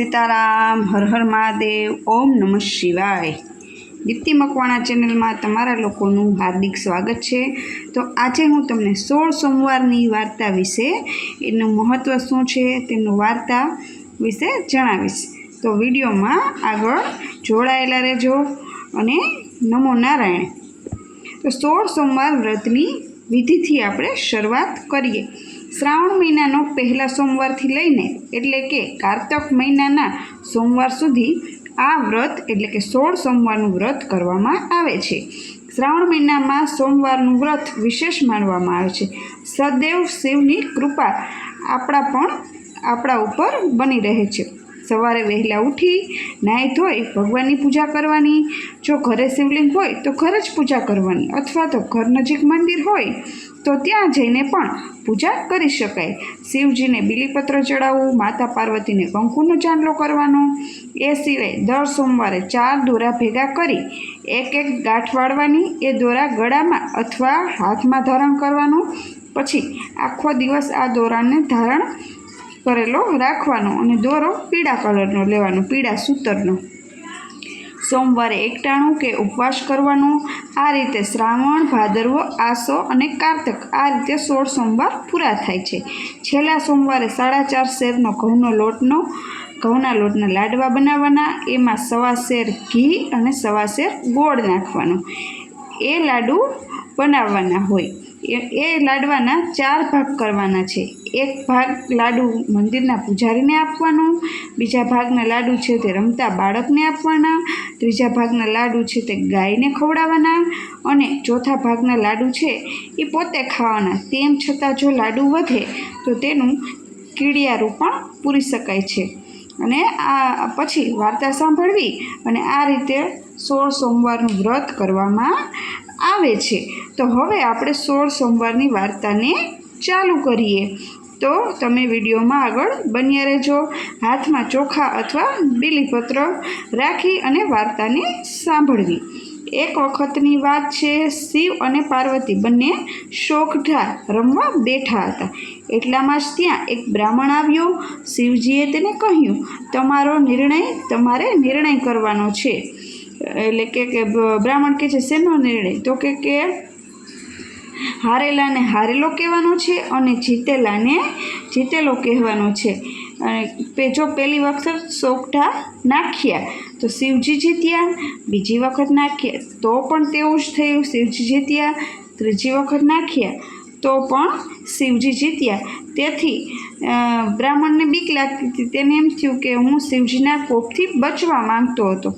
સીતારામ, હર હર મહાદેવ, ઓમ નમઃ શિવાય. દીપ્તિ મકવાણા ચેનલમાં તમારા લોકોનું હાર્દિક સ્વાગત છે. તો આજે હું તમને સોળ સોમવારની વાર્તા વિશે, એનું મહત્ત્વ શું છે તેનું વાર્તા વિશે જણાવીશ. તો વિડીયોમાં આગળ જોડાયેલા રહેજો અને નમો નારાયણ. તો સોળ સોમવાર વ્રતની વિધિથી આપણે શરૂઆત કરીએ. શ્રાવણ મહિનાનો પહેલા સોમવારથી લઈને એટલે કે કારતક મહિનાના સોમવાર સુધી આ વ્રત એટલે કે સોળ સોમવારનું વ્રત કરવામાં આવે છે. શ્રાવણ મહિનામાં સોમવારનું વ્રત વિશેષ માનવામાં આવે છે. સદૈવ શિવની કૃપા આપણા પણ આપણા ઉપર બની રહે છે. સવારે વહેલા ઉઠી, નાહી ધોઈ, ભગવાનની પૂજા કરવાની. જો ઘરે શિવલિંગ હોય તો ઘરે જ પૂજા કરવાની અથવા તો ઘર નજીક મંદિર હોય તો ત્યાં જઈને પણ પૂજા કરી શકાય. શિવજીને બીલીપત્ર ચડાવવું, માતા પાર્વતીને કંકુનો ચાંદલો કરવાનો. એ સિવાય દર સોમવારે ચાર દોરા ભેગા કરી એક એક ગાંઠ વાળવાની, એ દોરા ગળામાં અથવા હાથમાં ધારણ કરવાનો. પછી આખો દિવસ આ દોરાને ધારણ કરેલો રાખવાનો અને દોરો પીળા કલરનો લેવાનો, પીળા સૂતરનો. સોમવારે એકટાણું કે ઉપવાસ કરવાનો આ રીતે શ્રાવણ, ભાદરવો, આસો અને કારતક આ રીતે સોળ સોમવાર પૂરા થાય છે. છેલ્લા સોમવારે સાડા ચાર શેરનો ઘઉંનો લોટનો, ઘઉંના લોટના લાડવા બનાવવાના, એમાં સવા શેર ઘી અને સવા શેર ગોળ નાખવાનો. એ લાડુ બનાવવાના હોય. એ લાડવાના ચાર ભાગ કરવાના છે. એક ભાગ લાડુ મંદિરના પૂજારીને આપવાનો, બીજા ભાગના લાડુ છે તે રમતા બાળકને આપવાના, ત્રીજા ભાગના લાડુ છે તે ગાયને ખવડાવવાના અને ચોથા ભાગના લાડુ છે એ પોતે ખાવાના. તેમ છતાં જો લાડુ વધે, તો તેનું કીડિયારું પણ પૂરી શકાય છે. અને આ પછી વાર્તા સાંભળવી અને આ રીતે સોળ સોમવારનું વ્રત કરવામાં આવે છે. તો હવે આપણે સોળ સોમવારની વાર્તાને ચાલુ કરીએ. તો તમે વિડીયોમાં આગળ બન્યા રહેજો. હાથમાં ચોખા અથવા બીલીપત્ર રાખી અને વાર્તાને સાંભળવી. એક વખતની વાત છે, શિવ અને પાર્વતી બંને શોખઢા રમવા બેઠા હતા. એટલામાં જ ત્યાં એક બ્રાહ્મણ આવ્યો. શિવજીએ તેને કહ્યું, તમારો નિર્ણય તમારે નિર્ણય કરવાનો છે. એટલે કે કે બ્રાહ્મણ કે છે, શેનો નિર્ણય? તો કે કે હારેલાને હારેલો કહેવાનો છે અને જીતેલાને જીતેલો કહેવાનો છે. અને જો પહેલી વખત સોગઠા નાખ્યા, તો શિવજી જીત્યા, બીજી વખત નાખ્યા, તો પણ તેવું જ થયું. શિવજી જીત્યા, ત્રીજી વખત નાખ્યા. તો પણ શિવજી જીત્યા. તેથી બ્રાહ્મણને બીક લાગતી હતી તેને એમ થયું કે હું શિવજીના કોપથી બચવા માંગતો હતો.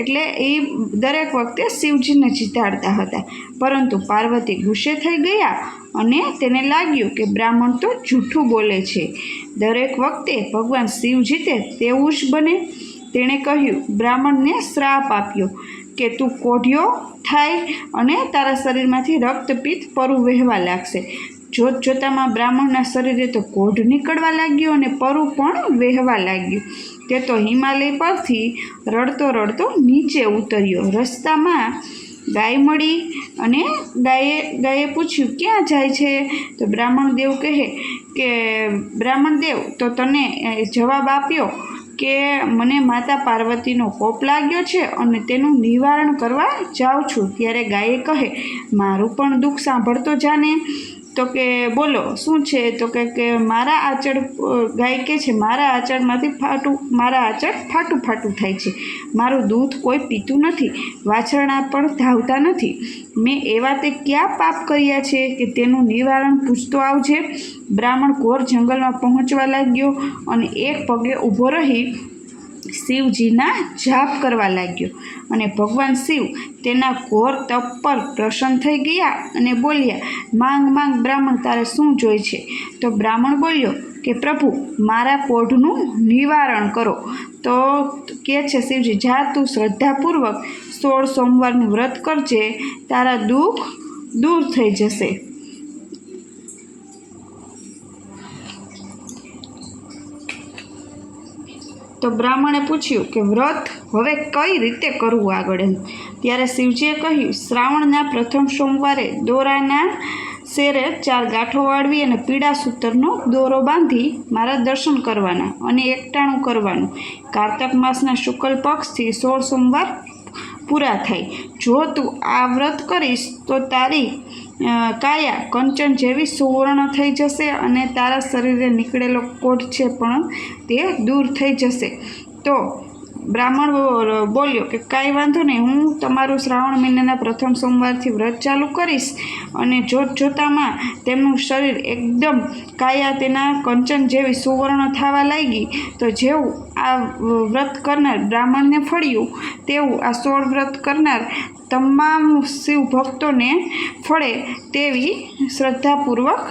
એટલે એ દરેક વખતે શિવજીને જીતાડતા હતા. પરંતુ પાર્વતી ગુસ્સે થઈ ગયા અને તેને લાગ્યું કે બ્રાહ્મણ તો જૂઠું બોલે છે. દરેક વખતે ભગવાન શિવ જીતે તેવું જ બને. તેણે કહ્યું, બ્રાહ્મણને શ્રાપ આપ્યો. કે તું કોઢિયો થાય અને તારા શરીરમાંથી રક્તપિત્ત પરું વહેવા લાગશે. જોત જોતામાં બ્રાહ્મણના શરીરે તો કોઢ નીકળવા લાગ્યો અને પરું પણ વહેવા લાગ્યું. તે તો હિમાલય પરથી રડતો રડતો નીચે ઉતર્યો. રસ્તામાં ગાય મળી અને ગાયે ગાયે પૂછ્યું, ક્યાં જાય છે? તો બ્રાહ્મણ દેવ કહે કે બ્રાહ્મણ દેવ તો તને જવાબ આપ્યો કે મને માતા પાર્વતીનો કોપ લાગ્યો છે અને તેનું નિવારણ કરવા જાઉં છું. ત્યારે ગાયે કહે, મારું પણ દુઃખ સાંભળતો જાને. તો કે બોલો, શું છે? તો કે કે મારા આચળ ગાય કે છે, મારા આચળમાંથી ફાટું, મારા આચળ ફાટું ફાટું થાય છે. મારું દૂધ કોઈ પીતું નથી, વાછરણા પણ ધાવતા નથી. મેં એવા તે ક્યાં પાપ કર્યા છે કે તેનું નિવારણ પૂછતો આવજે? બ્રાહ્મણ ઘોર જંગલમાં પહોંચવા લાગ્યો અને એક પગે ઊભો રહી શિવજીના જાપ કરવા લાગ્યો અને ભગવાન શિવ તેના ઘોર તપ પર પ્રસન્ન થઈ ગયા અને બોલ્યા, માંગ માંગ, બ્રાહ્મણ, તારે શું જોઈએ છે? તો બ્રાહ્મણ બોલ્યો કે, પ્રભુ, મારા કોઢનું નિવારણ કરો. તો કે છે, શિવજી, જા તું શ્રદ્ધાપૂર્વક સોળ સોમવારનું વ્રત કરજે, તારા દુઃખ દૂર થઈ જશે. તો બ્રાહ્મણે પૂછ્યું કે, વ્રત હવે કઈ રીતે કરવું આગળ એમ? ત્યારે શિવજીએ કહ્યું, શ્રાવણના પ્રથમ સોમવારે દોરાના શેરે ચાર ગાંઠો વાળવી અને પીળા સૂતરનો દોરો બાંધી મારા દર્શન કરવાના અને એકટાણું કરવાનું. કારતક માસના શુક્લ પક્ષથી સોળ સોમવાર પૂરા થાય. જો તું આ વ્રત કરીશ તો તારી કાયા, કંચન જેવી સુવર્ણ થઈ જશે અને તારા શરીરે નીકળેલો કોઢ છે પણ તે દૂર થઈ જશે. તો બ્રાહ્મણ બોલ્યો કે, કાંઈ વાંધો નહીં, હું તમારું શ્રાવણ મહિનાના પ્રથમ સોમવારથી વ્રત ચાલુ કરીશ અને જોત જોતામાં તેમનું શરીર એકદમ કાયા તેના કંચન જેવી સુવર્ણ થવા લાગી. તો જેવું આ વ્રત કરનાર બ્રાહ્મણને ફળ્યું, તેવું આ સોળ વ્રત કરનાર તમામ શિવ ભક્તોને ફળે તેવી શ્રદ્ધાપૂર્વક